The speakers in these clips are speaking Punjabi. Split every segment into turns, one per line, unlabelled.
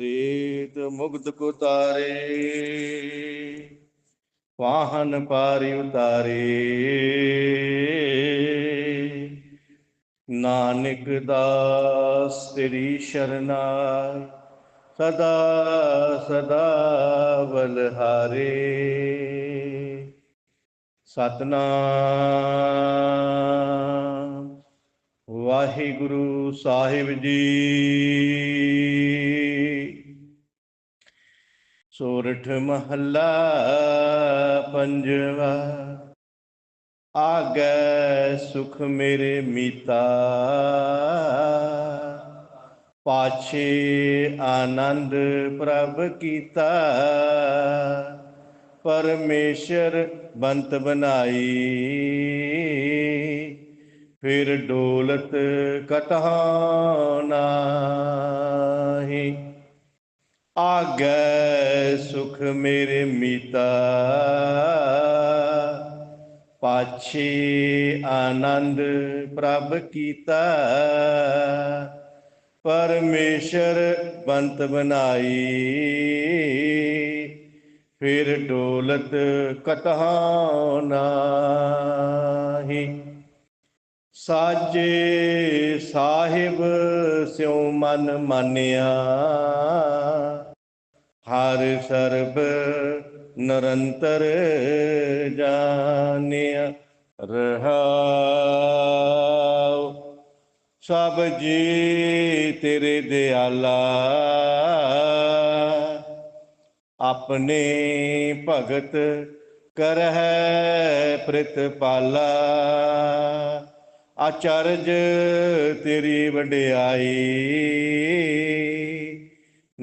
ਰੀਤ ਮੁਗਤ ਕੋ ਤਾਰੇ ਵਾਹਨ ਪਾਰੀ ਉਤਾਰੇ। ਨਾਨਕ ਦਾਸ ਤੇਰੀ ਸ਼ਰਨਾਈ, ਸਦਾ ਸਦਾ ਬਲਹਾਰੇ। ਸਤਨਾਮ। ਵਾਹਿਗੁਰੂ ਸਾਹਿਬ ਜੀ। ਸੋਰਠ ਮਹੱਲਾ ਪੰਜਵਾ। ਆਗੈ ਸੁਖ ਮੇਰੇ ਮੀਤਾ। ਪਾਛੇ ਆਨੰਦ ਪ੍ਰਭ ਕੀਤਾ। ਪਰਮੇਸ਼ਰ ਬੰਤ ਬਣਾਈ। ਫਿਰ ਡੋਲਤ ਕਟਹੁ ਨਾਹੀ ਆਗੈ ਸੁਖ ਮੇਰੇ ਮੀਤਾ। ਪਾਛੇ ਆਨੰਦ ਪ੍ਰਭ ਕੀਤਾ। ਪਰਮੇਸ਼ਰ ਬੰਤ ਬਣਾਈ। ਫਿਰ ਡੋਲਤ ਕਤਹੁ ਨਾਹੀ। ਸਾਜੇ ਸਾਹਿਬ ਸਿਉ ਮਨ ਮਾਨਿਆ। ਸਰਬ ਨਿਰੰਤਰ ਜਾਣਿਆ ਰਹਾਉ। ਸਭ ਜੀ ਤੇਰੇ ਦਿਆਲਾ, ਆਪਣੇ ਭਗਤ ਕਰਹਿ ਪ੍ਰਿਤਪਾਲਾ। ਆਚਰਜ ਤੇਰੀ ਵਡਿਆਈ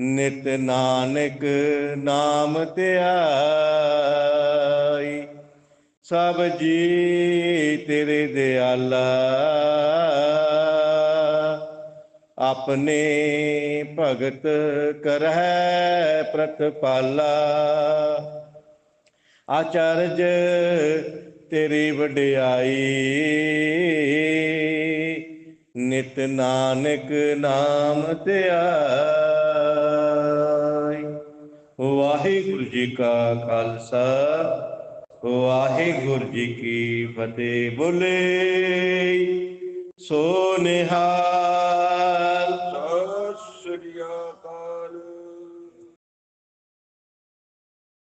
ਨਿਤ ਨਾਨਕ ਨਾਮ ਧਿਆਈ, ਸਭ ਜੀ ਤੇਰੇ ਦਿਆਲਾ। ਆਪਣੇ ਭਗਤ ਕਰਹਿ ਪ੍ਰਤਪਾਲਾ। ਆਚਰਜ ਤੇਰੀ ਵਡਿਆਈ। ਨਿਤ ਨਾਨਕ ਨਾਮ ਧਿਆਈ ਵਾਹਿਗੁਰੂ ਜੀ ਕਾ ਖਾਲਸਾ, ਵਾਹਿਗੁਰੂ ਜੀ ਕੀ ਫਤਿਹ ਬੋਲੇ। ਸੋ ਨਿਹਾਲ। ਸਤਿ ਸ੍ਰੀ ਅਕਾਲ।